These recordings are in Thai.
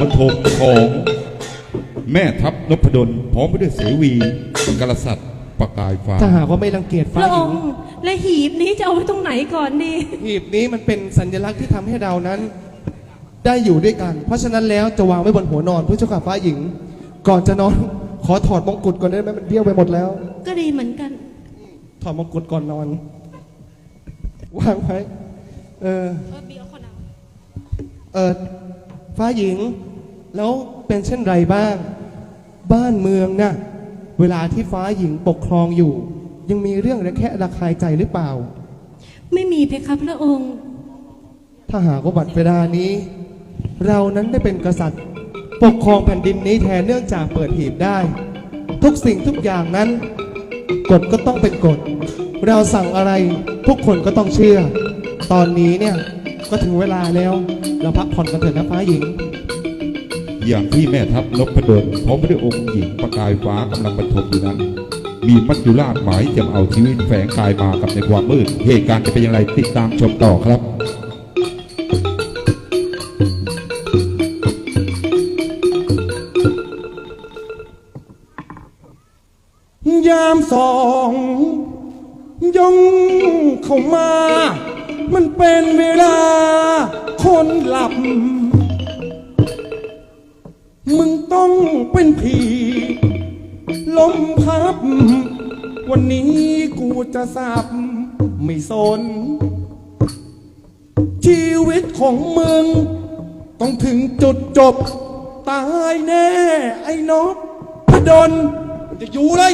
บรรทมของแม่ทัพนพดลพร้อมไปด้วยเสวีกรสัตว์ประกายฟ้า ถ้าหากว่าไม่รังเกียจพฟ้าระหอญิงงค์และหีบนี้จะเอาไว้ตรงไหนก่อนดีหีบนี้มันเป็นสัญลักษณ์ที่ทำให้เรานั้น ได้อยู่ด้วยกัน เพราะฉะนั้นแล้วจะวางไว้บนหัวนอนผู้เจ้าข่าฟ้าหญิง ก่อนจะนอน ขอถอดมงกุฎก่อนได้ไหมมันเบี้ยวไปหมดแล้ว ก็ดีเหมือนกัน ถอดมงกุฎก่อนนอน วางไว้ เออ เออฟ้าหญิง แล้วเป็นเช่นไรบ้าง บ้านเมืองน่ะเวลาที่ฟ้าหญิงปกครองอยู่ ยังมีเรื่องระแคะระคายใจหรือเปล่า ไม่มีเพคะพระองค์ ถ้าหากว่าบัดเวลานี้ เรานั้นได้เป็นกษัตริย์ ปกครองแผ่นดินนี้แทนเนื่องจากเปิดหีบได้ ทุกสิ่งทุกอย่างนั้นกฎก็ต้องเป็นกฎ เราสั่งอะไรทุกคนก็ต้องเชื่อ ตอนนี้เนี่ยก็ถึงเวลาแล้ว เราพักผ่อนกันเถอะนะฟ้าหญิง อย่างที่แม่ทัพนพดลพร้อมด้วยองค์หญิงประกายฟ้ากำลังบรรทมอยู่นั้น มีมัจจุราชหมายจะเอาชีวิตแฝงกายมากับในความมืด เหตุการณ์จะเป็นอย่างไรติดตามชมต่อครับยามสองยงเข้ามา มันเป็นเวลาคนหลับ ลมพับ วันนี้กูจะสับไม่สน ชีวิตของมึง ต้องถึงจุดจบ ตายแน่ ไอ้นกพดลมันจะอยู่เลย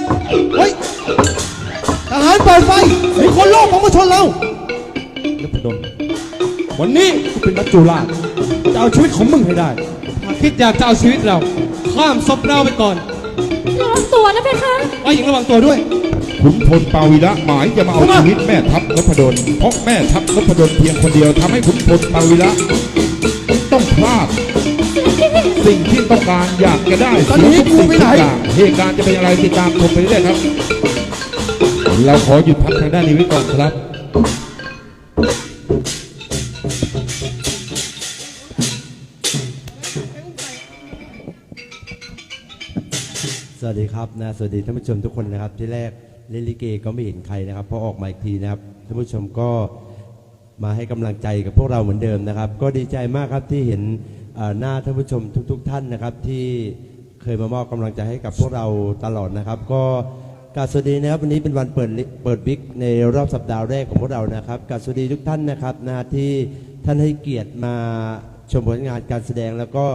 เฮ้ยทหารเปิดไฟมีคนโลภของมาชนเรานพดลวันนี้กูเป็นนักจุฬาจะเอาชีวิตของมึงให้ได้ คิดอยากจะเอาชีวิตเรา ข้ามศพเราไปก่อน ตัวนะเพคะไว้หญิงระวังตัวด้วย ขุนพลปาวิระหมายจะมาเอาชีวิตแม่ทัพนพดลเพราะแม่ทัพนพดลเพียงคนเดียวทำให้ขุนพลปาวิระต้องพลาด สิ่งที่ต้องการอยากจะได้ตอนนี้เสียทุกสิ่งกูไปทุกไหนอย่างเหตุการณ์จะเป็นอย่างไรติดตามชมไปเรื่อยๆครับ เราขอหยุดพักทางด้านนี้ไว้ก่อนครับ วัสดีครับนะสวัสดีท่านผู้ชมทุกคนนะครับ ที่แรกเล่นลิเกก็ไม่เห็นใครนะครับพอออกมาอีกทีนะครับท่านผู้ชมก็มาให้กำลังใจกับพวกเราเหมือนเดิมนะครับ ก็ดีใจมากครับที่เห็นหน้าท่านผู้ชมทุก ๆท่านนะครับ ที่เคยมามอบกำลังใจให้กับพวกเราตลอดนะครับ ก็กาบสวัสดีนะครับวันนี้เป็นวันเปิดเปิดบิ๊กในรอบสัปดาห์แรกของพวกเรานะครับกาบสวัสดีทุกท่านนะครับนะที่ท่านให้เกียรติมาชมผลงานการแสดงแล้วก็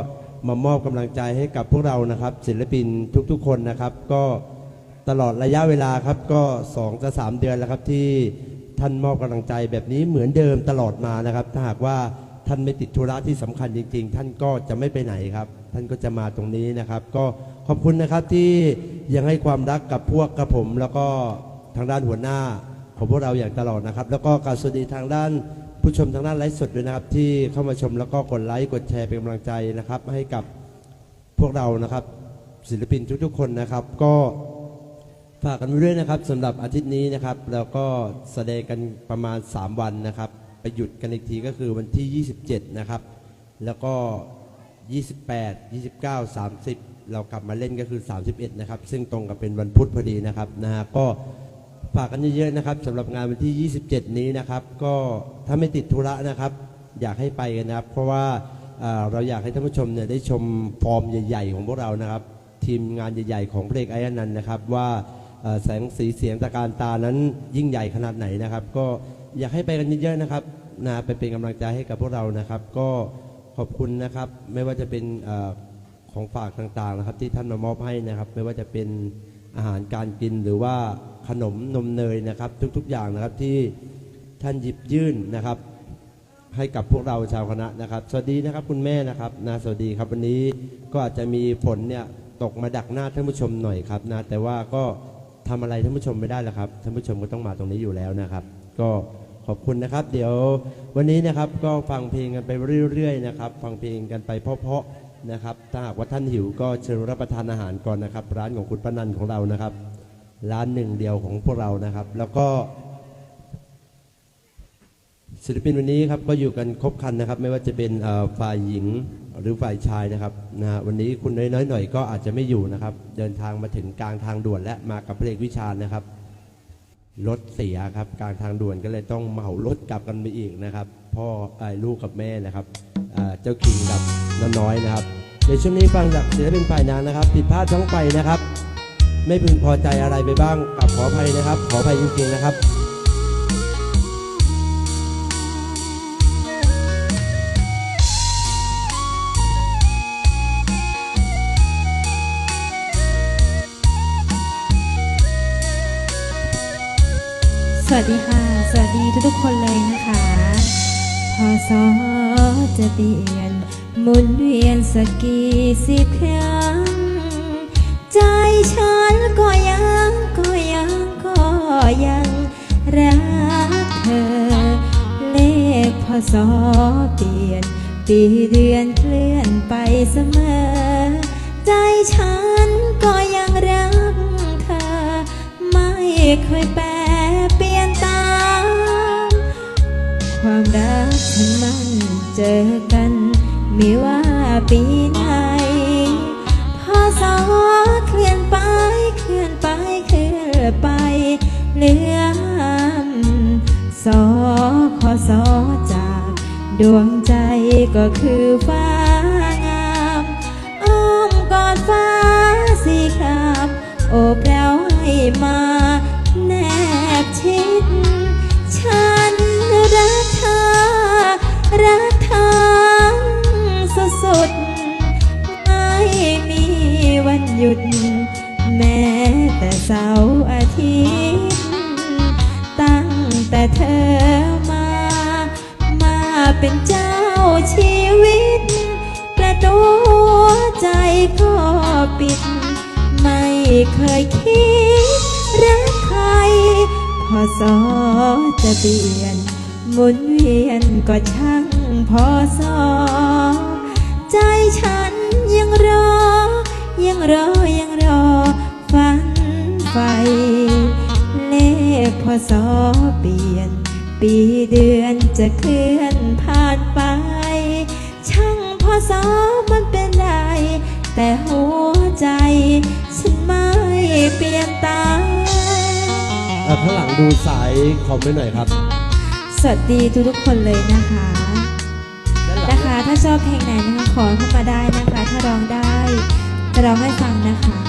มามอบกำลังใจให้กับพวกเรานะครับ ศิลปินทุกๆ คนนะครับ ก็ตลอดระยะเวลาครับก็2จะ3เดือนแล้วครับที่ท่านมอบกำลังใจแบบนี้เหมือนเดิมตลอดมานะครับ ถ้าหากว่าท่านไม่ติดธุระที่สำคัญจริง ๆ ท่านก็จะไม่ไปไหนครับ ท่านก็จะมาตรงนี้นะครับ ก็ขอบคุณนะครับที่ยังให้ความรักกับพวกกระผม แล้วก็ทางด้านหัวหน้าของพวกเราอย่างตลอดนะครับ แล้วก็การสวัสดีทางด้าน ผู้ชมทางด้านไลฟ์สดด้วยนะครับ ที่เข้ามาชมแล้วก็กดไลค์กดแชร์เป็นกำลังใจนะครับ ให้กับพวกเรานะครับ ศิลปินทุกๆคนนะครับ ก็ฝากกันไว้ด้วยนะครับสำหรับอาทิตย์นี้นะครับ แล้วก็แสดงกันประมาณ 3 วันนะครับไปหยุดกันอีกทีก็คือวันที่ 27 นะครับ แล้วก็ 28 29 30 เรากลับมาเล่นก็คือ 31 นะครับ ซึ่งตรงกับเป็นวันพุธพอดีนะครับนะฮะก็ ฝากกันเยอะๆนะครับสำหรับงานวันที่ 27 นี้นะครับ ก็ถ้าไม่ติดธุระนะครับ อยากให้ไปกันนะครับ เพราะว่าเอ่อเราอยากให้ท่านผู้ชมเนี่ยได้ชมฟอร์มใหญ่ๆ ของพวกเรานะครับ ทีมงานใหญ่ๆ ของเพลงไอ้อนันต์นะครับว่าเอ่อแสงสีเสียงตะการตานั้นยิ่งใหญ่ขนาดไหนนะครับ ก็อยากให้ไปกันเยอะๆนะครับนะไปเป็นกำลังใจให้กับพวกเรานะครับ ก็ขอบคุณนะครับ ไม่ว่าจะเป็นเออของฝากต่างๆนะครับ ที่ท่านมามอบให้นะครับ ไม่ว่าจะเป็น อาหารการกินหรือว่าขนมนมเนยนะครับ ทุกๆอย่างนะครับที่ท่านหยิบยื่นนะครับ ให้กับพวกเราชาวคณะนะครับ สวัสดีนะครับคุณแม่นะครับนะสวัสดีครับวันนี้ก็อาจจะมีฝนเนี่ยตกมาดักหน้าท่านผู้ชมหน่อยครับนะแต่ว่าก็ทำอะไรท่านผู้ชมไม่ได้แล้วครับท่านผู้ชมก็ต้องมาตรงนี้อยู่แล้วนะครับ ก็ขอบคุณนะครับ เดี๋ยววันนี้นะครับก็ฟังเพลงกันไปเรื่อยๆนะครับ ฟังเพลงกันไปเพาะๆ นะครับ ถ้าหากว่าท่านหิวก็เชิญรับประทานอาหารก่อนนะครับ ร้านของคุณป้านันของเรานะครับ ร้านหนึ่งเดียวของพวกเรานะครับ แล้วก็ศิลปินวันนี้ครับก็อยู่กันครบคันนะครับ ไม่ว่าจะเป็นฝ่ายหญิงหรือฝ่ายชายนะครับนะฮะวันนี้คุณน้อยๆหน่อยก็อาจจะไม่อยู่นะครับ เดินทางมาถึงกลางทางด่วนและมากับเพระเอกวิชานะครับรถเสียครับกลางทางด่วนก็เลยต้องเหมารถกลับกันไปอีกนะครับ พ่อไอ้ลูกกับแม่นะครับ เจ้าคิงกับน้าน้อยนะครับเดี๋ยวช่วงนี้ฟังจากศิลปินฝ่ายนางนะครับ ผิดพลาดทั้งไปนะครับ ไม่พึงพอใจอะไรไปบ้างกับขออภัยนะครับ ขออภัยจริงๆนะครับสวัสดีค่ะ สวัสดีทุกๆคนเลยนะคะ สอจะเปลี่ยนหมุนเวียนสักกี่สิบครั้ง ใจฉันก็ยังก็ยังก็ยัง รักเธอ เลขพอสอเปลี่ยน ปีเดือนเคลื่อนไปเสมอ ใจฉันก็ยังรักเธอ ไม่เคยแปร ความรักฉันมันเจอกัน ไม่ว่าปีไหนพอสอเคลื่อนไป เคลื่อนไป เคลื่อนไปเหลือสอขอสอจาก ดวงใจก็คือฟ้างามอ้อมกอดฟ้าสีครามโอบเราให้มา รักเธอสุดสุดๆไม่มีวันหยุด แม้แต่เสาร์อาทิตย์ ตั้งแต่เธอมา มาเป็นเจ้าชีวิต ประตูใจก็ปิด ไม่เคยคิดรักใครพอสอจะเปลี่ยน หมุนเวียนก็ช่างพอสอใจฉันยังรอ ยังรอยังรอ ฝันไฟ เลขพอสอเปลี่ยน ปีเดือนจะเคลื่อนผ่านไป ช่างพอสอมันเป็นไร แต่หัวใจ ฉันไม่เปลี่ยนตามอะข้างหลังดูสายคอมไว้หน่อยครับ สวัสดีทุกๆคนเลยนะคะด้านหลังนะคะถ้าชอบเพลงไหนนะคะขอเข้ามาได้นะคะ ถ้าร้องได้จะร้องให้ฟังนะคะ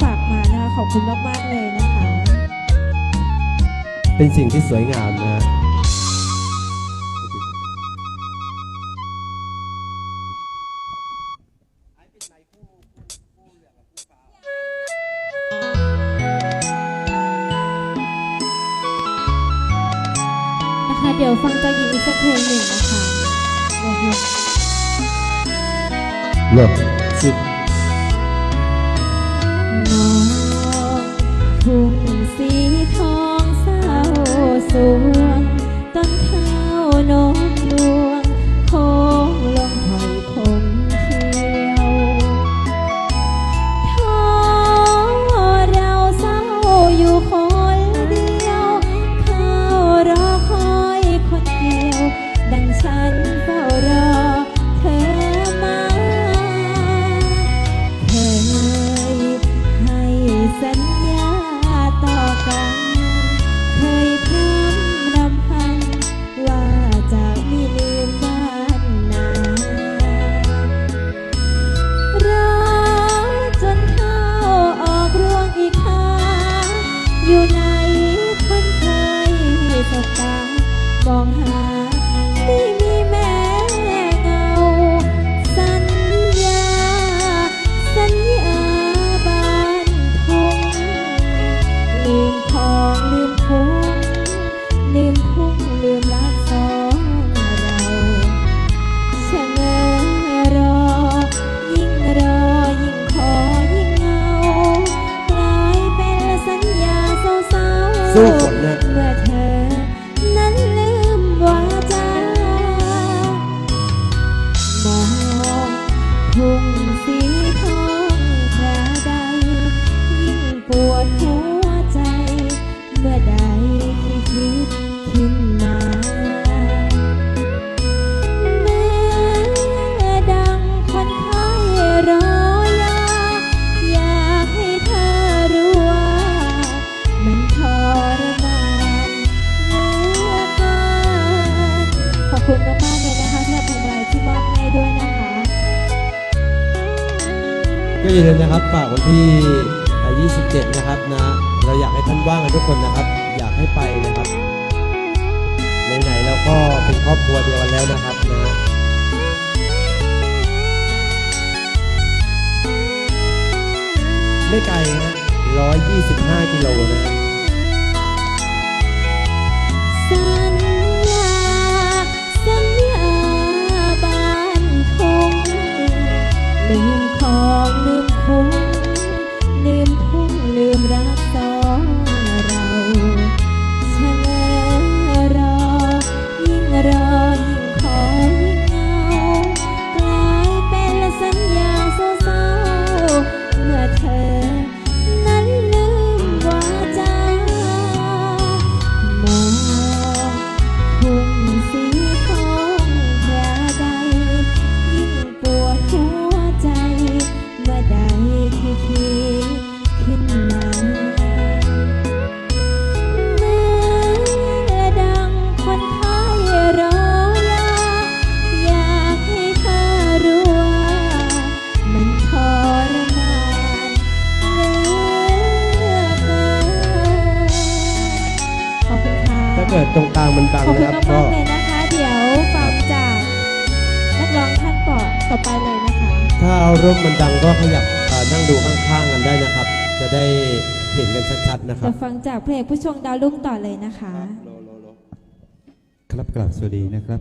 ฝากมานะคะขอบคุณมากๆเลยนะคะ เป็นสิ่งที่สวยงามนะฮะนะคะเดี๋ยวฟังจากหญิงอีกสักเพลงหนึ่งนะคะโอเคเลิกสิ สวงต้นข้าวน้อง you now. วันที่เอ่อ27 นะครับนะ เราอยากให้ท่านว่างกันทุกคนนะครับ อยากให้ไปนะครับ ไหนๆเราก็เป็นครอบครัวเดียวกันแล้วนะครับนะไม่ไกลฮะ125 กิโลนะ ตรงกลางมันบังขอบคุนะณครับมากก็ๆเลยนะคะ เดี๋ยวฟังจากนักร้องท่านต่อต่อไปเลยนะคะ ถ้าเอาร่มมันดังก็ขยับเอ่อนั่งดูข้างๆกันได้นะครับ จะได้เห็นกันชัดๆนะครัเดี๋บ ยวฟังจากเพลงผู้ชงดาวรุ่งต่อเลยนะคะ ครับกลับสวัสดีนะครับ